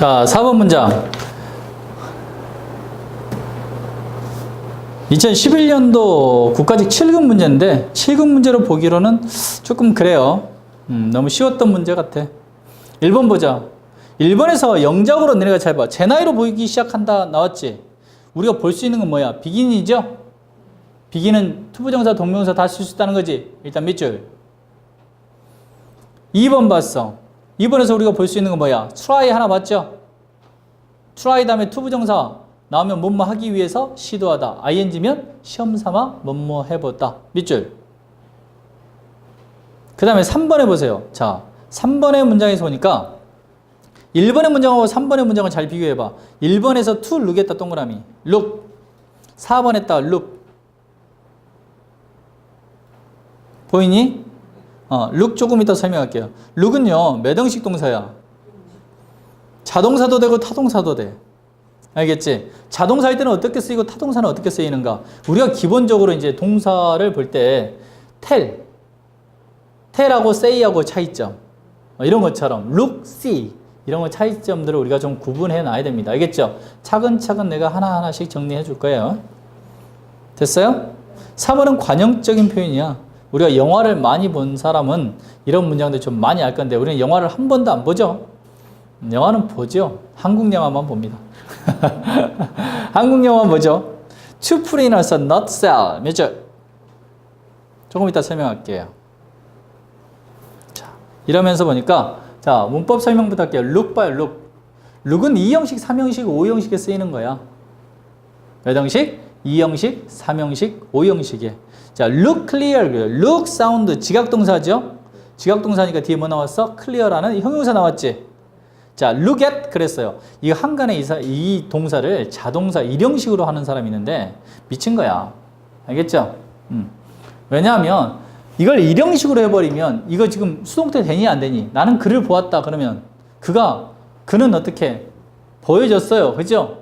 자, 4번 문장. 2011년도 국가직 7급 문제인데 7급 문제로 보기로는 조금 그래요. 음, 너무 쉬웠던 문제 같아. 1번 보자. 1번에서 영작으로 너네가 잘 봐. 제 나이로 보이기 시작한다 나왔지? 우리가 볼 수 있는 건 뭐야? 비긴이죠? 비긴은 투부정사, 동명사 다 쓸 수 있다는 거지. 일단 몇 줄? 2번 봤어. 2번에서 우리가 볼 수 있는 건 뭐야? try 하나 봤죠? try 다음에 투부정사 나오면 뭐뭐 하기 위해서 시도하다. ing면 시험 삼아 뭐뭐 해보다. 몇 줄? 그 다음에 3번에 보세요. 자, 3번의 문장에서 보니까 1번의 문장하고 3번의 문장을 잘 비교해봐. 1번에서 to look 했다 동그라미. look. 4번 했다 look. 보이니? 어, look 조금 이따 설명할게요. 몇 형식 동사야? 자동사도 되고 타동사도 돼. 알겠지? 자동사일 때는 어떻게 쓰이고 타동사는 어떻게 쓰이는가? 우리가 기본적으로 이제 동사를 볼 때 tell, tell하고 say하고 차이점 어, 이런 것처럼 look, see 이런 거 차이점들을 우리가 좀 구분해 놔야 됩니다. 알겠죠? 차근차근 내가 하나하나씩 정리해 줄 거예요. 됐어요? 3번은 관용적인 표현이야. 우리가 영화를 많이 본 사람은 이런 문장들 좀 많이 알 건데 우리는 영화를 한 번도 안 보죠? 영화는 보죠. 한국 영화만 봅니다. 한국 영화 뭐죠? To nutshell 몇 줄? 조금 이따 설명할게요. 자, 이러면서 보니까 자 문법 설명부터 할게요. look look은 2형식, 3형식, 5형식에 쓰이는 거야. 몇 형식? 2형식, 3형식, 5형식에. 자, look clear. look sound 지각동사죠? 지각동사니까 뒤에 뭐 나왔어? clear라는 형용사 나왔지? 자, look at 그랬어요. 이 한간에 이, 사, 이 동사를 자동사 일형식으로 하는 사람이 있는데 미친 거야. 알겠죠? 음. 왜냐하면 이걸 일형식으로 해버리면 이거 지금 수동태 되니 안 되니? 나는 그를 보았다 그러면 그가 그는 어떻게 보여졌어요, 그죠?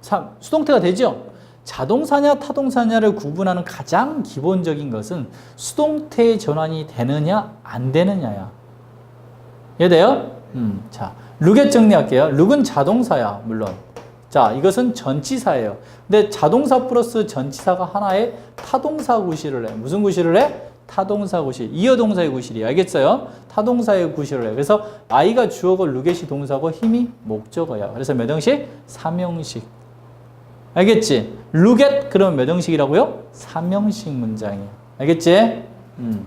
사, 수동태가 되죠? 자동사냐 타동사냐를 구분하는 가장 기본적인 것은 수동태의 전환이 되느냐 안 되느냐야. 이해돼요? 음, 자, 룩에 정리할게요. 룩은 자동사야, 물론. 자, 이것은 전치사예요. 근데 자동사 플러스 전치사가 하나의 타동사 구실을 해. 무슨 구실을 해? 타동사 구실. 이어동사의 구실이 알겠어요? 타동사의 구실을 해. 그래서 아이가 주어고 룩겟이 동사고 힘이 목적어야. 그래서 몇 형식? 삼형식. 알겠지? 룩겟 그러면 몇 형식이라고요? 삼형식 문장이에요. 알겠지? 음.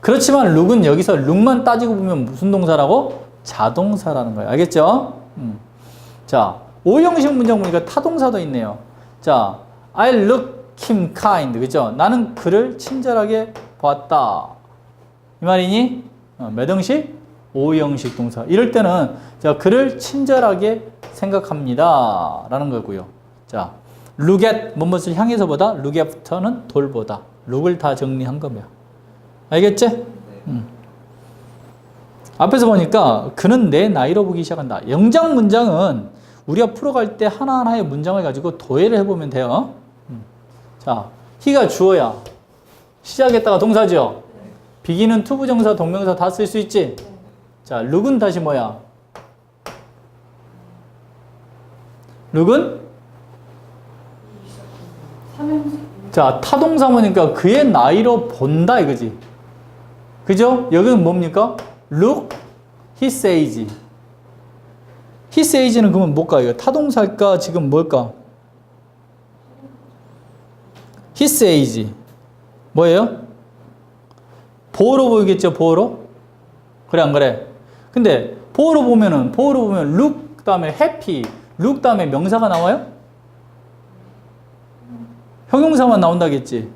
그렇지만 룩은 여기서 룩만 따지고 보면 무슨 동사라고? 자동사라는 거예요. 알겠죠? 음. 자, 오형식 문장 보니까 타동사도 있네요. 자, I look him kind. 그죠? 나는 그를 친절하게 봤다. 이 말이니? 어, 몇 형식? 오형식 동사. 이럴 때는 자, 그를 친절하게 생각합니다. 라는 거고요. 자, look at 무엇을 향해서 보다, look after는 돌보다. 룩을 다 정리한 거며. 알겠지? 음. 앞에서 보니까 그는 내 나이로 보기 시작한다. 영장 문장은 우리가 풀어갈 때 하나하나의 문장을 가지고 도해를 해보면 돼요. 음. 자, 히가 주어야. 시작했다가 동사죠. 비기는 투부정사, 동명사 다 쓸 수 있지? 자, 룩은 다시 뭐야? 룩은? 자, 타동사모니까 그의 나이로 본다 이거지. 그죠? 여기는 뭡니까? look, his age. his age는 그러면 뭘까? 이거 타동사일까? 지금 뭘까? his age. 뭐예요? 보호로 보이겠죠? 보호로? 그래, 안 그래? 근데 보호로 보면은, 보호로 보면 look 다음에 happy, look 다음에 명사가 나와요? 형용사만 나온다겠지?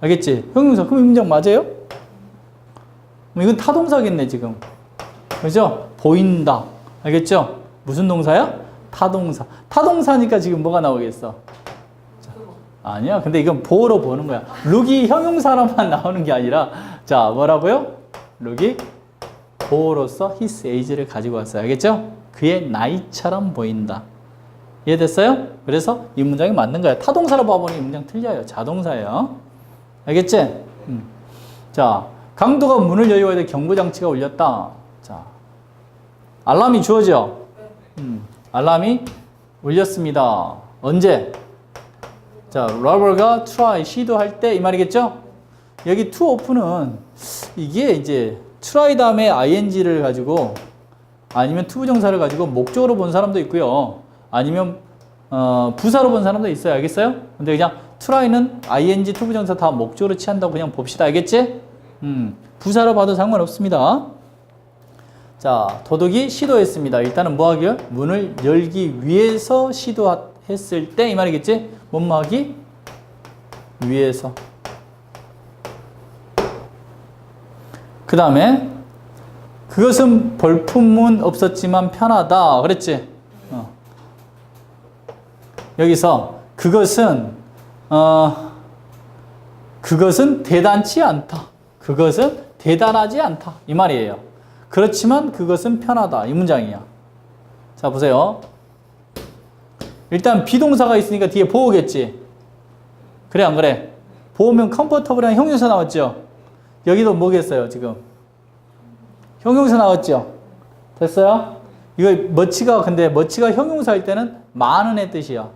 알겠지? 형용사. 그럼 문장 맞아요? 이건 타동사겠네, 지금. 그죠? 보인다. 알겠죠? 무슨 동사야? 타동사. 타동사니까 지금 뭐가 나오겠어? 자, 아니야. 근데 이건 보호로 보는 거야. 룩이 형용사로만 나오는 게 아니라, 자, 뭐라고요? 룩이 보호로서 his age를 가지고 왔어요. 알겠죠? 그의 나이처럼 보인다. 이해됐어요? 그래서 이 문장이 맞는 거야. 타동사로 봐보니 이 문장 틀려요. 자동사예요. 알겠지? 음. 자, 강도가 문을 열려야 돼 경고장치가 울렸다. 자, 알람이 주어져. 음, 알람이 울렸습니다. 언제? 자, 러버가 try 시도할 때 이 말이겠죠? 여기 to open은 이게 이제 try 다음에 ing를 가지고 아니면 to 부정사를 가지고 목적으로 본 사람도 있고요. 아니면 어, 부사로 본 사람도 있어요. 알겠어요? 근데 그냥 try는 ing, to 부정사 다 목적으로 취한다고 그냥 봅시다. 알겠지? 음, 부사로 봐도 상관없습니다. 자, 도둑이 시도했습니다. 일단은 뭐 하기요? 문을 열기 위해서 시도했을 때 이 말이겠지? 뭐뭐 하기? 위해서. 그 다음에 그것은 벌품은 없었지만 편하다. 그랬지? 어. 여기서 그것은 어 그것은 대단치 않다. 그것은 대단하지 않다. 이 말이에요. 그렇지만 그것은 편하다. 이 문장이야. 자, 보세요. 일단 비동사가 있으니까 뒤에 보호겠지. 그래, 안 그래? 보호면 컴포터블이랑 형용사 나왔죠? 여기도 뭐겠어요, 지금? 형용사 나왔죠? 됐어요? 이거 멋지가, 근데 멋지가 형용사일 때는 많은의 뜻이야.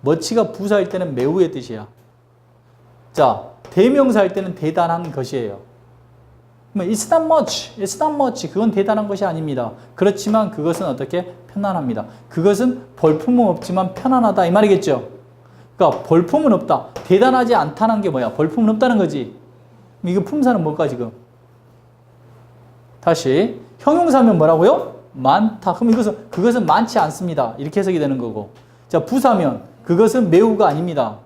멋지가 부사일 때는 매우의 뜻이야. 자, 대명사일 때는 대단한 것이에요. It's not much. It's not much. 그건 대단한 것이 아닙니다. 그렇지만 그것은 어떻게 편안합니다. 그것은 벌품은 없지만 편안하다 이 말이겠죠. 그러니까 벌품은 없다. 대단하지 않다는 게 뭐야? 벌품은 없다는 거지. 이거 품사는 뭘까 지금? 다시 형용사면 뭐라고요? 많다. 그럼 이것은 그것은 많지 않습니다. 이렇게 해석이 되는 거고. 자 부사면 그것은 매우가 아닙니다.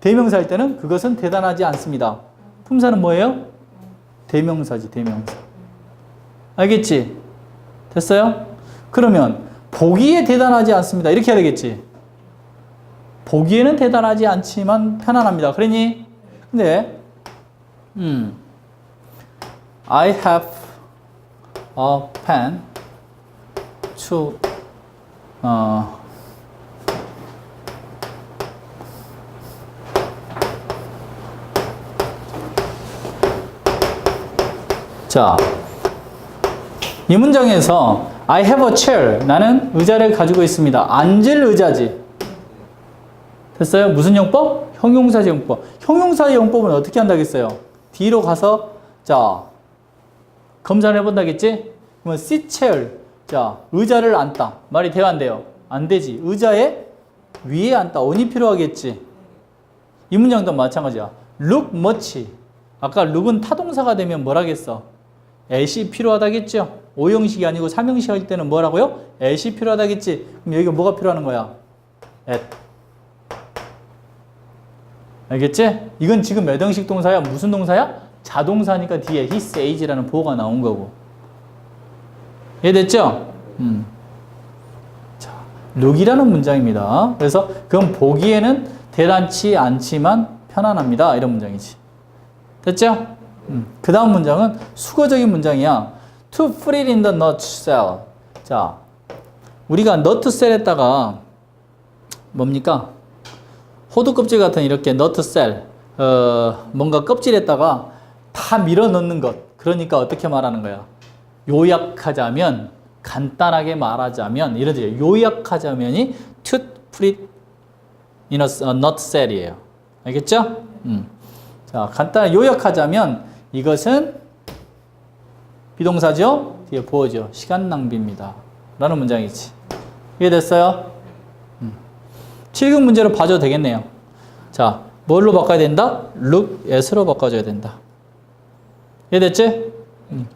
대명사일 때는 그것은 대단하지 않습니다. 품사는 뭐예요? 대명사지, 대명사. 알겠지? 됐어요? 그러면 보기에 대단하지 않습니다. 이렇게 해야 되겠지? 보기에는 대단하지 않지만 편안합니다. 그러니? 근데 음, I have a pen to 어, 자, 이 문장에서 I have a chair. 나는 의자를 가지고 있습니다. 앉을 의자지. 됐어요? 무슨 용법? 형용사 용법. 형용사 용법은 어떻게 한다겠어요? 뒤로 가서 자 검사를 해본다겠지? 그러면 chair. 자 의자를 앉다. 말이 돼요 안 돼요? 안 되지. 의자에 위에 앉다. on이 필요하겠지. 이 문장도 마찬가지야. look much. 아까 look은 타동사가 되면 뭐라겠어? at이 필요하다겠죠? 5형식이 아니고 3형식 할 때는 뭐라고요? at이 필요하다겠지? 그럼 여기가 뭐가 필요한 거야? at. 알겠지? 이건 지금 몇 형식 동사야? 무슨 동사야? 자동사니까 뒤에 his age라는 보호가 나온 거고. 이해됐죠? 음. 자, look이라는 문장입니다. 그래서 그건 보기에는 대단치 않지만 편안합니다. 이런 문장이지. 됐죠? 음. 그 다음 문장은 수거적인 문장이야. To put it in the nut cell. 자, 우리가 nut cell에다가 뭡니까? 호두 껍질 같은 이렇게 너트 셀, 어, 뭔가 껍질에다가 다 밀어 넣는 것. 그러니까 어떻게 말하는 거야? 요약하자면, 간단하게 말하자면, 이러지. 요약하자면이 to put it in a nut cell이에요. 알겠죠? 음. 자, 간단히 요약하자면, 이것은 비동사죠? 뒤에 보어죠. 시간 낭비입니다. 라는 문장이지. 이해됐어요? 7급 문제로 봐줘도 되겠네요. 자, 뭘로 바꿔야 된다? look at로 바꿔줘야 된다. 이해됐지? 음.